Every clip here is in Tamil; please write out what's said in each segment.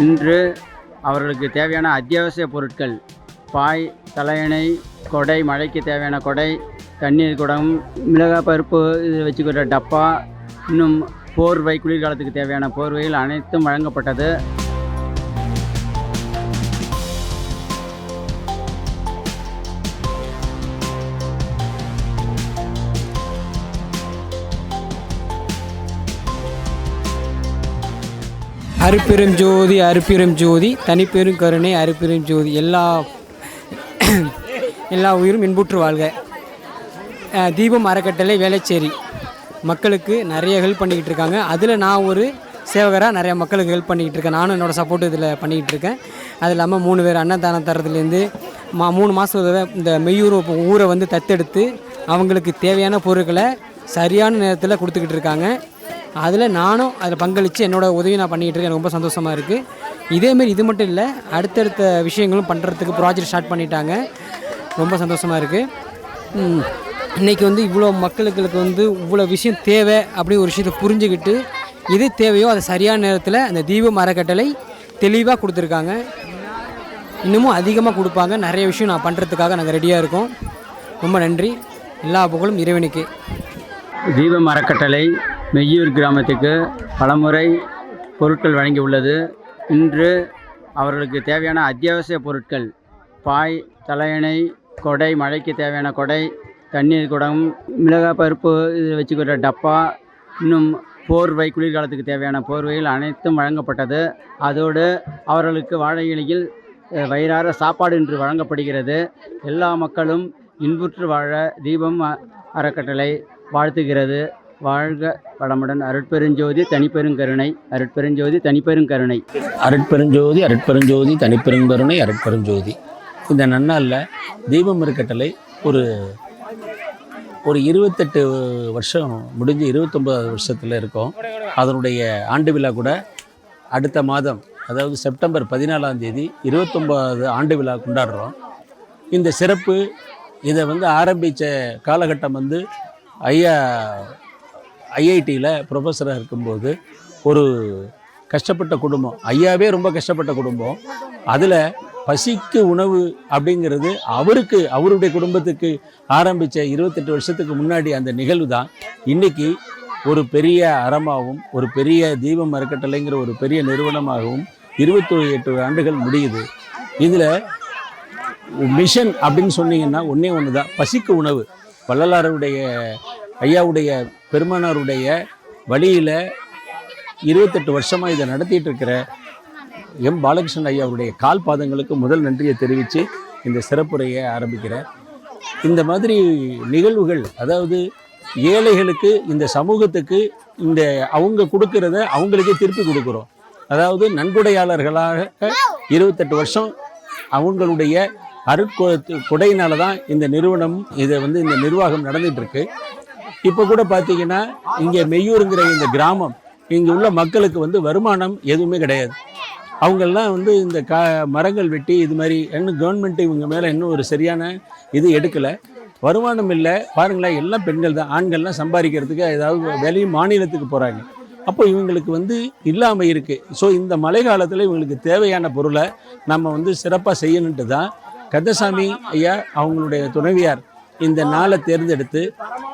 இன்று அவர்களுக்கு தேவையான அத்தியாவசிய பொருட்கள் பாய் தலையணை கொடை மழைக்கு தேவையான கொடை தண்ணீர் குடம் மிளகாய் பருப்பு இது வச்சுக்கிற டப்பா இன்னும் போர்வை குளிர்காலத்துக்கு தேவையான போர்வைகள் அனைத்தும் வழங்கப்பட்டது. அருப்பெரும் ஜோதி அருப்பெரும் ஜோதி தனிப்பெரும் கருணை அருப்பெரும் ஜோதி. எல்லா எல்லா உயிரும் இன்புற்று வாழ்க. தீபம் அறக்கட்டளை வேளச்சேரி. மக்களுக்கு நிறைய ஹெல்ப் பண்ணிக்கிட்டு இருக்காங்க. அதில் நான் ஒரு சேவகராக நிறைய மக்களுக்கு ஹெல்ப் பண்ணிக்கிட்டு இருக்கேன். நானும் என்னோடய சப்போர்ட் இதில் பண்ணிக்கிட்டு இருக்கேன். அது இல்லாமல் மூணு பேர் அன்னதானம் தரதுலேருந்து மா மூணு மாதம் இந்த மெய்யூர் ஊரை வந்து தத்தெடுத்து அவங்களுக்கு தேவையான பொருட்களை சரியான நேரத்தில் கொடுத்துக்கிட்டு இருக்காங்க. அதில் நானும் அதில் பங்களித்து என்னோடய உதவி நான் பண்ணிகிட்டு இருக்கேன். எனக்கு ரொம்ப சந்தோஷமாக இருக்குது இதேமாரி இது மட்டும் இல்லை அடுத்தடுத்த விஷயங்களும் பண்ணுறதுக்கு ப்ராஜெக்ட் ஸ்டார்ட் பண்ணிட்டாங்க. ரொம்ப சந்தோஷமாக இருக்குது இன்றைக்கி வந்து இவ்வளோ மக்களுக்கு வந்து இவ்வளோ விஷயம் தேவை அப்படி ஒரு விஷயத்தை புரிஞ்சுக்கிட்டு எது தேவையோ அதை சரியான நேரத்தில் அந்த தீப மரக்கட்டளை தெளிவாக கொடுத்துருக்காங்க. இன்னமும் அதிகமாக கொடுப்பாங்க. நிறைய விஷயம் நான் பண்ணுறதுக்காக நாங்கள் ரெடியாக இருக்கோம். ரொம்ப நன்றி. எல்லா புகழும் இறைவனுக்கு. தீப மரக்கட்டளை மெய்யூர் கிராமத்துக்கு பலமுறை பொருட்கள் வழங்கியுள்ளது. இன்று அவர்களுக்கு தேவையான அத்தியாவசிய பொருட்கள் பாய் தலையணை கொடை மழைக்கு தேவையான கொடை தண்ணீர் குடம் மிளகாய் பருப்பு இது வச்சுக்கிற டப்பா இன்னும் போர்வை குளிர்காலத்துக்கு தேவையான போர்வைகள் அனைத்தும் வழங்கப்பட்டது. அதோடு அவர்களுக்கு வாழை இலையில் வயிறார சாப்பாடு இன்று வழங்கப்படுகிறது. எல்லா மக்களும் இன்புற்று வாழ தீபம் அ- அறக்கட்டளை வாழ்த்துகிறது. வாழ்க படமுடன் அருட்பெருஞ்சோதி தனிப்பெருங்கருணை அருட்பெருஞ்சோதி தனிப்பெருங்கருணை அருட்பெருஞ்சோதி அருட்பெருஞ்சோதி தனிப்பெருங்கருணை அருட்பெருஞ்சோதி. இந்த நன்னாளில் தீபம் இருக்கட்டளை ஒரு ஒரு இருபத்தெட்டு வருஷம் முடிஞ்சு இருபத்தொம்பது வருஷத்தில் இருக்கோம். அதனுடைய ஆண்டு விழா கூட அடுத்த மாதம் அதாவது செப்டம்பர் பதினாலாம் தேதி இருபத்தொம்பது ஆண்டு விழா கொண்டாடுறோம். இந்த சிறப்பு இதை வந்து ஆரம்பித்த காலகட்டம் வந்து ஐயா ஐஐடியில் ப்ரொஃபஸராக இருக்கும்போது ஒரு கஷ்டப்பட்ட குடும்பம். ஐயாவே ரொம்ப கஷ்டப்பட்ட குடும்பம். அதில் பசிக்கு உணவு அப்படிங்கிறது அவருக்கு அவருடைய குடும்பத்துக்கு ஆரம்பித்த இருபத்தெட்டு வருஷத்துக்கு முன்னாடி அந்த நிகழ்வு தான். இன்றைக்கி ஒரு பெரிய அறமாகவும் ஒரு பெரிய தீபம் அறக்கட்டளைங்கிற ஒரு பெரிய நிறுவனமாகவும் இருபத்தி எட்டு ஆண்டுகள் முடியுது. இதில் மிஷன் அப்படின்னு சொன்னீங்கன்னா ஒன்றே ஒன்று தான் பசிக்கு உணவு. வள்ளலாருடைய ஐயாவுடைய பெருமானாருடைய வழியில் இருபத்தெட்டு வருஷமாக இதை நடத்திட்டு இருக்கிற எம் பாலகிருஷ்ணன் ஐயாவுடைய கால் பாதங்களுக்கு முதல் நன்றியை தெரிவித்து இந்த சிறப்புரையை ஆரம்பிக்கிறேன் இந்த மாதிரி நிகழ்வுகள் அதாவது ஏழைகளுக்கு இந்த சமூகத்துக்கு இந்த அவங்க கொடுக்கறத அவங்களுக்கே திருப்பி கொடுக்குறோம். அதாவது நன்கொடையாளர்களாக இருபத்தெட்டு வருஷம் அவங்களுடைய அருட்கொ கொடையினால தான் இந்த நிறுவனம் இதை வந்து இந்த நிர்வாகம் நடந்துகிட்ருக்கு இப்போ கூட பார்த்தீங்கன்னா இங்கே மெய்யூருங்கிற இந்த கிராமம் இங்கே உள்ள மக்களுக்கு வந்து வருமானம் எதுவுமே கிடையாது. அவங்கெல்லாம் வந்து இந்த கா மரங்கள் வெட்டி இது மாதிரி இன்னும் கவர்மெண்ட் இவங்க மேலே இன்னும் ஒரு சரியான இது எடுக்கலை. வருமானம் இல்லை பாருங்களேன் எல்லாம் பெண்கள் தான். ஆண்கள்லாம் சம்பாதிக்கிறதுக்கு ஏதாவது வெளி மாநிலத்துக்கு போகிறாங்க அப்போ இவங்களுக்கு வந்து இல்லாமல் இருக்குது ஸோ இந்த மழை காலத்தில் இவங்களுக்கு தேவையான பொருளை நம்ம வந்து சிறப்பாக செய்யணுன்ட்டு தான் கந்தசாமி ஐயா அவங்களுடைய துணைவியார் இந்த நாளை தேர்ந்தெடுத்து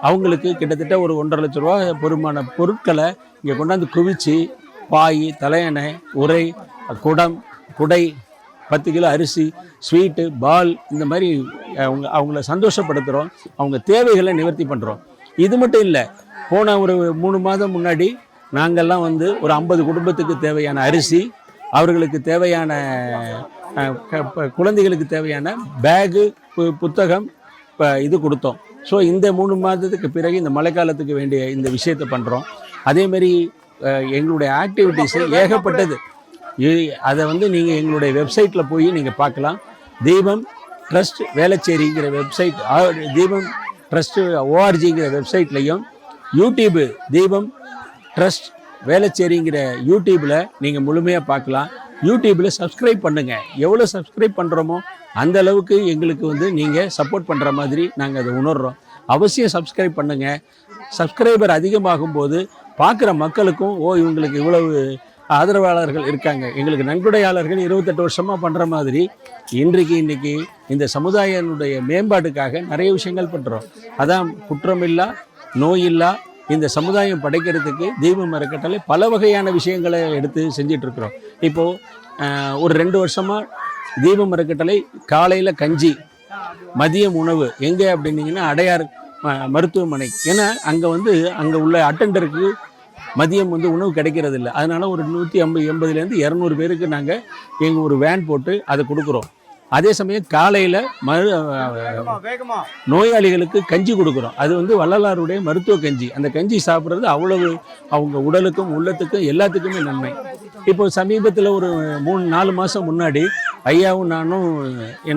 அவங்களுக்கு கிட்டத்தட்ட ஒரு ஒன்றரை லட்ச ரூபா பொருமான பொருட்களை இங்கே கொண்டாந்து குவிச்சு பாய் தலையணை உரை குடம் குடை பத்து கிலோ அரிசி ஸ்வீட்டு பால் இந்த மாதிரி அவங்க அவங்கள சந்தோஷப்படுத்துகிறோம் அவங்க தேவைகளை நிவர்த்தி பண்ணுறோம் இது மட்டும் இல்லை போன ஒரு மூணு மாதம் முன்னாடி நாங்கள்லாம் வந்து ஒரு ஐம்பது குடும்பத்துக்கு தேவையான அரிசி அவர்களுக்கு தேவையான குழந்தைகளுக்கு தேவையான பேகு பு- புத்தகம் இப்போ இது கொடுத்தோம். ஸோ இந்த மூணு மாதத்துக்கு பிறகு இந்த மழைக்காலத்துக்கு வேண்டிய இந்த விஷயத்தை பண்ணுறோம் அதேமாரி எங்களுடைய ஆக்டிவிட்டீஸு ஏகப்பட்டது. அதை வந்து நீங்கள் எங்களுடைய வெப்சைட்டில் போய் நீங்கள் பார்க்கலாம். தீபம் ட்ரஸ்ட் வேளச்சேரிங்கிற வெப்சைட் தீபம் ட்ரஸ்ட் ஓஆர்ஜிங்கிற வெப்சைட்லையும் யூடியூபு தீபம் ட்ரஸ்ட் வேளச்சேரிங்கிற யூடியூப்பில் நீங்கள் முழுமையாக பார்க்கலாம். யூடியூப்பில் சப்ஸ்கிரைப் பண்ணுங்கள் எவ்வளோ சப்ஸ்கிரைப் பண்ணுறோமோ அந்த அளவுக்கு எங்களுக்கு வந்து நீங்கள் சப்போர்ட் பண்ணுற மாதிரி நாங்கள் அதை உணர்கிறோம் அவசியம் சப்ஸ்கிரைப் பண்ணுங்கள் சப்ஸ்கிரைபர் அதிகமாகும் போது பார்க்குற மக்களுக்கும் ஓ இவங்களுக்கு இவ்வளவு ஆதரவாளர்கள் இருக்காங்க. எங்களுக்கு நன்கொடையாளர்கள் இருபத்தெட்டு வருஷமாக பண்ணுற மாதிரி இன்றைக்கு இன்றைக்கி இந்த சமுதாயனுடைய மேம்பாட்டுக்காக நிறைய விஷயங்கள் பண்ணுறோம் அதான் குற்றமில்லா நோயில்லா இந்த சமுதாயம் படைக்கிறதுக்கு தீபம் அறக்கட்டளை பல வகையான விஷயங்களை எடுத்து செஞ்சிட்ருக்குறோம் இப்போது ஒரு ரெண்டு வருஷமாக தீபம் அறக்கட்டளை காலையில் கஞ்சி மதியம் உணவு. எங்கே அப்படின்னீங்கன்னா அடையார் மருத்துவமனை. ஏன்னா அங்கே வந்து அங்கே உள்ள அட்டண்டருக்கு மதியம் வந்து உணவு கிடைக்கிறது இல்லை அதனால ஒரு நூற்றி ஐம்பது எண்பதுலேருந்து இரநூறு பேருக்கு நாங்கள் எங்கள் ஒரு வேன் போட்டு அதை கொடுக்குறோம். அதே சமயம் காலையில் மரு நோயாளிகளுக்கு கஞ்சி கொடுக்குறோம். அது வந்து வள்ளலாருடைய மருத்துவ கஞ்சி. அந்த கஞ்சி சாப்பிட்றது அவ்வளவு அவங்க உடலுக்கும் உள்ளத்துக்கும் எல்லாத்துக்குமே நன்மை. இப்போ சமீபத்தில் ஒரு மூணு நாலு மாதம் முன்னாடி ஐயாவும் நானும்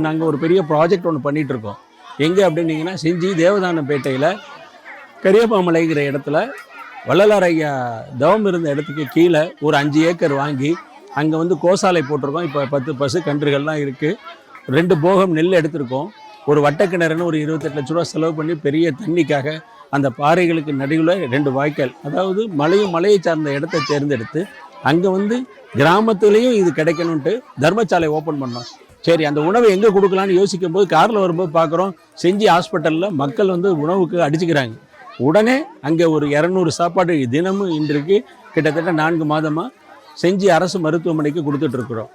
நாங்கள் ஒரு பெரிய ப்ராஜெக்ட் ஒன்று பண்ணிகிட்ருக்கோம் எங்கே அப்படின்னீங்கன்னா செஞ்சி தேவதானப்பேட்டையில் கரியப்பாமலைங்கிற இடத்துல வள்ளலார் ஐயா தவம் இருந்த இடத்துக்கு கீழே ஒரு அஞ்சு ஏக்கர் வாங்கி அங்கே வந்து கோசாலை போட்டிருக்கோம். இப்போ பத்து பசு கன்றுகள்லாம் இருக்குது ரெண்டு போகம் நெல் எடுத்திருக்கோம். ஒரு வட்டக்கிணறுன்னு ஒரு இருபத்தெட்டு லட்ச ரூபா செலவு பண்ணி பெரிய தண்ணிக்காக அந்த பாறைகளுக்கு நடுவில் ரெண்டு வாய்க்கால் அதாவது மலையும் மலையை சார்ந்த இடத்தை தேர்ந்தெடுத்து அங்கே வந்து கிராமத்துலேயும் இது கிடைக்கணுன்ட்டு தர்மசாலை ஓப்பன் பண்ணோம். சரி அந்த உணவை எங்கே கொடுக்கலான்னு யோசிக்கும் போது காரில் வரும்போது பார்க்குறோம் செஞ்சி ஹாஸ்பிட்டலில் மக்கள் வந்து உணவுக்கு அடிச்சுக்கிறாங்க. உடனே அங்கே ஒரு இரநூறு சாப்பாடு தினமும் இன்றைக்கு கிட்டத்தட்ட நான்கு மாதமாக செஞ்சி அரசு மருத்துவமனைக்கு கொடுத்துட்ருக்குறோம்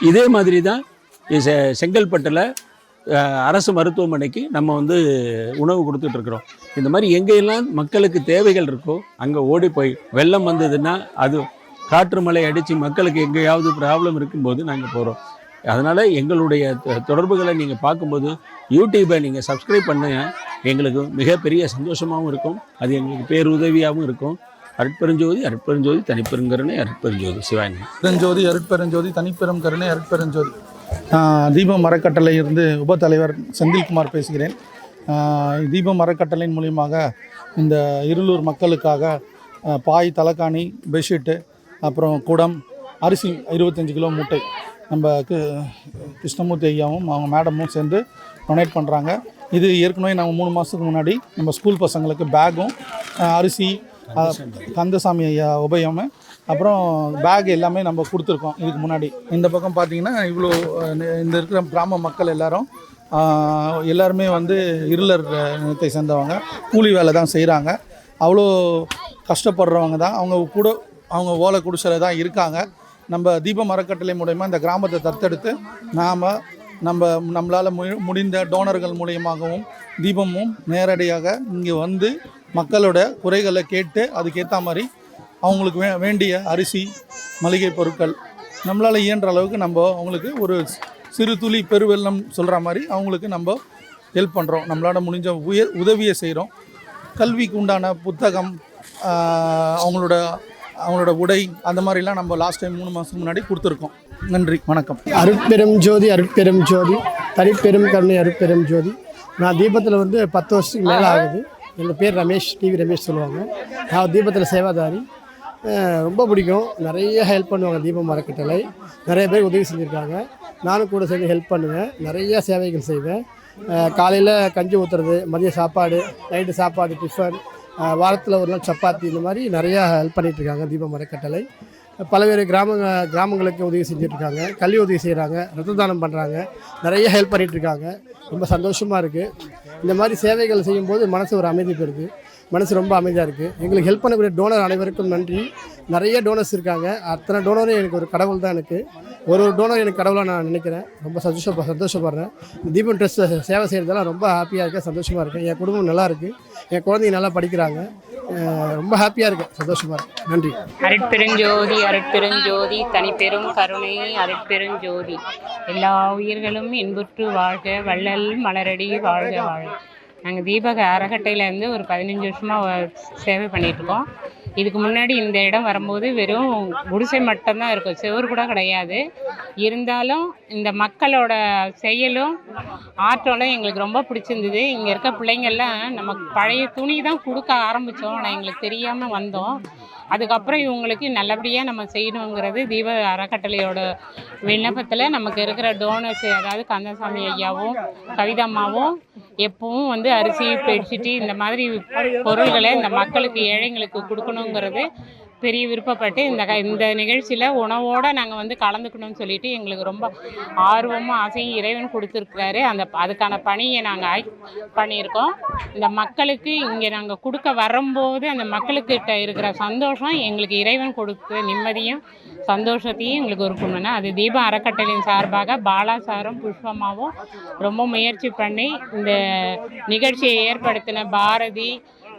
இதே மாதிரி தான் செ- செங்கல்பட்டில் அரசு மருத்துவமனைக்கு நம்ம வந்து உணவு கொடுத்துட்ருக்குறோம் இந்த மாதிரி எங்கெல்லாம் மக்களுக்கு தேவைகள் இருக்கோ அங்கே ஓடி போய் வெள்ளம் வந்ததுன்னா அது காற்று மழை அடித்து மக்களுக்கு எங்கேயாவது ப்ராப்ளம் இருக்கும்போது நாங்கள் போகிறோம் அதனால் எங்களுடைய தொடர்புகளை நீங்கள் பார்க்கும்போது யூடியூப்பை நீங்கள் சப்ஸ்கிரைப் பண்ண எங்களுக்கு மிகப்பெரிய சந்தோஷமாகவும் இருக்கும். அது எங்களுக்கு பேருதவியாகவும் இருக்கும். அருட்பெருஞ்சோதி அருட்பெருஞ்சோதி தனிப்பெருங்கருணை அருட்பெருஞ்சோதி. சிவாயன் பெருஞ்சோதி அருட்பெருஞ்சோதி தனிப்பெரும் கருணை அருட்பெருஞ்சோதி. நான் தீபம் அறக்கட்டளை உப உபத்தலைவர் செந்தில்குமார் பேசுகிறேன். தீபம் அறக்கட்டளையின் மூலியமாக இந்த இருளூர் மக்களுக்காக பாய் தலைக்காணி பெட்ஷீட்டு அப்புறம் குடம் அரிசி இருபத்தஞ்சி கிலோ மூட்டை. நம்ம கிருஷ்ணமூர்த்தி ஐயாவும் அவங்க மேடமும் சேர்ந்து டொனேட் பண்ணுறாங்க இது ஏற்கனவே நம்ம மூணு மாதத்துக்கு முன்னாடி நம்ம ஸ்கூல் பசங்களுக்கு பேக்கும் அரிசி கந்தசாமி ஐயா உபயம் அப்புறம் பேக் எல்லாமே நம்ம கொடுத்துருக்கோம் இதுக்கு முன்னாடி. இந்த பக்கம் பார்த்தீங்கன்னா இவ்வளோ இந்த இருக்கிற கிராம மக்கள் எல்லாரும் எல்லாருமே வந்து இருளர் இனத்தை சேர்ந்தவங்க கூலி வேலை தான் செய்கிறாங்க அவ்வளோ கஷ்டப்படுறவங்க தான். அவங்க கூட அவங்க ஓலை குடிசையில் தான் இருக்காங்க. நம்ம தீப மரக்கட்டளை மூலயமா இந்த கிராமத்தை தத்தெடுத்து நாம் நம்ம நம்மளால் மு முடிந்த டோனர்கள் மூலியமாகவும் தீபமும் நேரடியாக இங்கே வந்து மக்களோட குறைகளை கேட்டு அதுக்கேற்ற மாதிரி அவங்களுக்கு வே வேண்டிய அரிசி மளிகை பொருட்கள் நம்மளால் இயன்ற அளவுக்கு நம்ம அவங்களுக்கு ஒரு சிறு துளி பெருவெள்ளம் சொல்கிற மாதிரி அவங்களுக்கு நம்ம ஹெல்ப் பண்ணுறோம் நம்மளால் முடிஞ்ச உயர் உதவியை செய்கிறோம் கல்விக்கு உண்டான புத்தகம் அவங்களோட அவங்களோட உடை அந்த மாதிரிலாம் நம்ம லாஸ்ட் டைம் மூணு மாதத்துக்கு முன்னாடி கொடுத்துருக்கோம். நன்றி வணக்கம். அருட்பெரும் ஜோதி அருட்பெரும் ஜோதி தனிப்பெரும் கருணை அருட்பெரும் ஜோதி. நான் தீபத்தில் வந்து பத்து வருஷத்துக்கு மேலே ஆகுது. எங்கள் பேர் ரமேஷ் டிவி ரமேஷ் சொல்லுவாங்க. நான் தீபத்தில் சேவாதாரி. ரொம்ப பிடிக்கும். நிறைய ஹெல்ப் பண்ணுவாங்க தீபம் மரக்கட்டளை நிறைய பேர் உதவி செஞ்சுருக்காங்க. நானும் கூட சேர்ந்து ஹெல்ப் பண்ணுவேன். நிறைய சேவைகள் செய்வேன். காலையில் கஞ்சி ஊற்றுறது மதிய சாப்பாடு நைட்டு சாப்பாடு டிஃபன் வாரத்தில் ஒரு நாள் சப்பாத்தி இந்த மாதிரி நிறையா ஹெல்ப் பண்ணிகிட்ருக்காங்க இருக்காங்க தீபம் மரக்கட்டளை பல்வேறு கிராம கிராமங்களுக்கு உதவி செஞ்சுட்ருக்காங்க கல்வி உதவி செய்கிறாங்க ரத்த தானம் பண்ணுறாங்க நிறைய ஹெல்ப் பண்ணிகிட்ருக்காங்க இருக்காங்க. ரொம்ப சந்தோஷமாக இருக்குது இந்த மாதிரி சேவைகள் செய்யும்போது மனசு ஒரு அமைதி பெறுது. மனசு ரொம்ப அமைதியாக இருக்குது எங்களுக்கு ஹெல்ப் பண்ணக்கூடிய டோனர் அனைவருக்கும் நன்றி. நிறைய டோனர்ஸ் இருக்காங்க. அத்தனை டோனரும் எனக்கு ஒரு கடவுள் தான் எனக்கு. ஒரு ஒரு டோனர் எனக்கு கடவுளாக நான் நினைக்கிறேன். ரொம்ப சந்தோஷ சந்தோஷப்படுறேன். தீபம் ட்ரெஸ் சேவை செய்கிறதெல்லாம் ரொம்ப ஹாப்பியாக இருக்கேன் சந்தோஷமாக இருக்கேன். என் குடும்பம் நல்லா இருக்குது என் குழந்தைங்க நல்லா படிக்கிறாங்க. ரொம்ப ஹாப்பியாக இருக்கேன் சந்தோஷமாக இருக்கேன். நன்றி. அருட்பெருஞ்சோதி அருட்பெருஞ்சோதி தனிப்பெரும் கருணை அருட்பெருஞ்சோதி. எல்லா உயிர்களும் இன்புற்று வாழ்க வள்ளல் மலரடி வாழ்க வாழ்க. நாங்கள் தீபக அறக்கட்டையிலேருந்து ஒரு பதினஞ்சு வருஷமாக சேவை பண்ணிகிட்ருக்கோம் இதுக்கு முன்னாடி இந்த இடம் வரும்போது வெறும் குடிசை மட்டும்தான் இருக்கும். செவர் கூட கிடையாது. இருந்தாலும் இந்த மக்களோட செயலும் ஆற்றலும் எங்களுக்கு ரொம்ப பிடிச்சிருந்தது. இங்கே இருக்க பிள்ளைங்கள்லாம் நமக்கு பழைய துணி தான் கொடுக்க ஆரம்பித்தோம் ஆனால் எங்களுக்கு தெரியாமல் வந்தோம். அதுக்கப்புறம் இவங்களுக்கு நல்லபடியாக நம்ம செய்யணுங்கிறது தீப அறக்கட்டளையோட விண்ணப்பத்தில் நமக்கு இருக்கிற டோனர்ஸ் அதாவது கந்தசாமி ஐயாவும் கவிதம்மாவும் எப்பவும் வந்து அரிசி பெட்ஷீட்டு இந்த மாதிரி பொருள்களை இந்த மக்களுக்கு ஏழைங்களுக்கு கொடுக்கணுங்கிறது பெரிய விருப்பப்பட்டு இந்த க- இந்த நிகழ்ச்சியில் உணவோடு நாங்கள் வந்து கலந்துக்கணும்னு சொல்லிட்டு எங்களுக்கு ரொம்ப ஆர்வமும் ஆசையும் இறைவன் கொடுத்துருக்காரு அந்த அதுக்கான பணியை நாங்கள் ஆய் பண்ணியிருக்கோம். இந்த மக்களுக்கு இங்கே நாங்கள் கொடுக்க வரும்போது அந்த மக்களுக்கிட்ட இருக்கிற சந்தோஷம் எங்களுக்கு இறைவன் கொடுத்த நிம்மதியும் சந்தோஷத்தையும் எங்களுக்கு இருக்கணும்னா அது தீபம் அறக்கட்டளையின் சார்பாக பாலா சாரும் புஷ்பமாவும் ரொம்ப முயற்சி பண்ணி இந்த நிகழ்ச்சியை ஏற்படுத்தின பாரதி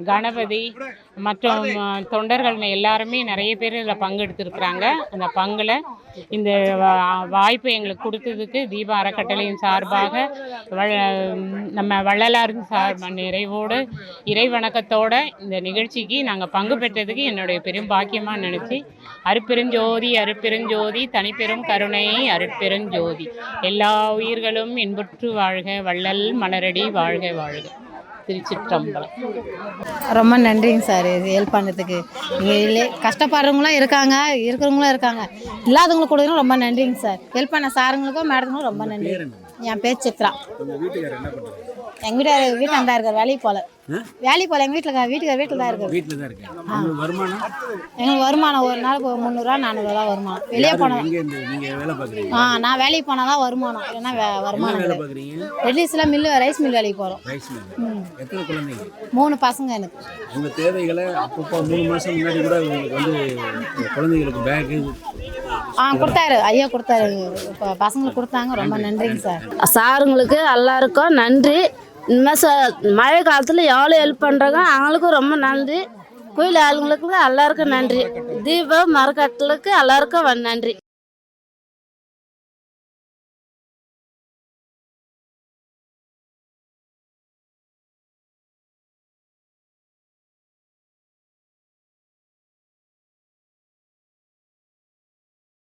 கணபதி மற்றும் தொண்டர்கள் எல்லாருமே நிறைய பேர் இதில் பங்கெடுத்திருக்கிறாங்க. அந்த பங்கில் இந்த வாய்ப்பு வாய்ப்பை எங்களுக்கு கொடுத்ததுக்கு தீப அறக்கட்டளையின் சார்பாக வ- நம்ம வள்ளலாறு சார் நிறைவோடு இறை வணக்கத்தோட இந்த நிகழ்ச்சிக்கு நாங்கள் பங்கு பெற்றதுக்கு என்னுடைய பெரும் பாக்கியமாக நினச்சி அருப்பெருஞ்சோதி அருப்பெருஞ்சோதி தனிப்பெரும் கருணை அருட்பெருஞ்சோதி. எல்லா உயிர்களும் இன்புற்று வாழ்க வள்ளல் மலரடி வாழ்க வாழ்க. திருச்சிற்றம்பலம். ரொம்ப நன்றிங்க சார் இது ஹெல்ப் பண்ணதுக்கு. இங்கே கஷ்டப்படுறவங்களும் இருக்காங்க இருக்கிறவங்களும் இருக்காங்க. இல்லாதவங்களுக்கு கொடுக்கணும் ரொம்ப நன்றிங்க சார். ஹெல்ப் பண்ண சாருங்களுக்கும் மேடத்துக்கும் ரொம்ப நன்றி. என் பேர் சித்ரா. எங்கள் வீட்டுக்காரர் வீட்டில் தான் இருக்கார் வேலைக்கு போகல வேலைக்கு போகல எங்கள் வீட்டில் வீட்டுக்கார வீட்டில் தான் இருக்கார். வீட்டில் தான் உங்களுக்கு வருமானம்? எங்களுக்கு வருமானம் ஒரு நாளுக்கு முந்நூறுரூவா நானூறுரூவா வருமானம். வெளியே போனால் நீங்கள் வேலை பார்க்குறீங்க? ஆ நான் வேலைக்கு போனால் தான் வருமானம் இல்லைன்னா வருமானம் வேலை பார்க்குறீங்க? ரெட்லீஸில் மில்லு ரைஸ் மில் வேலைக்கு போகிறோம் ரைஸ் மில் எத்தனை குழந்தைங்க? மூணு பசங்க எனக்கு. உங்கள் தேவைகளை அப்பப்போ மூணு மாதம் முன்னாடி கூட உங்களுக்கு வந்து குழந்தைங்களுக்கு பேக்கு ஆ கொடுத்தாரு. ஐயா கொடுத்தாரு. இப்போ பசங்களுக்கு கொடுத்தாங்க. ரொம்ப நன்றிங்க சார். சாருங்களுக்கு எல்லாருக்கும் நன்றி. இனிமேல் ச மழை காலத்தில் எவ்வளோ ஹெல்ப் பண்ணுறாங்க அவங்களுக்கும் ரொம்ப நன்றி. கோயில் ஆளுங்களுக்கு எல்லாருக்கும் நன்றி. தீபம் மரக்கட்டலுக்கு எல்லாருக்கும் நன்றி.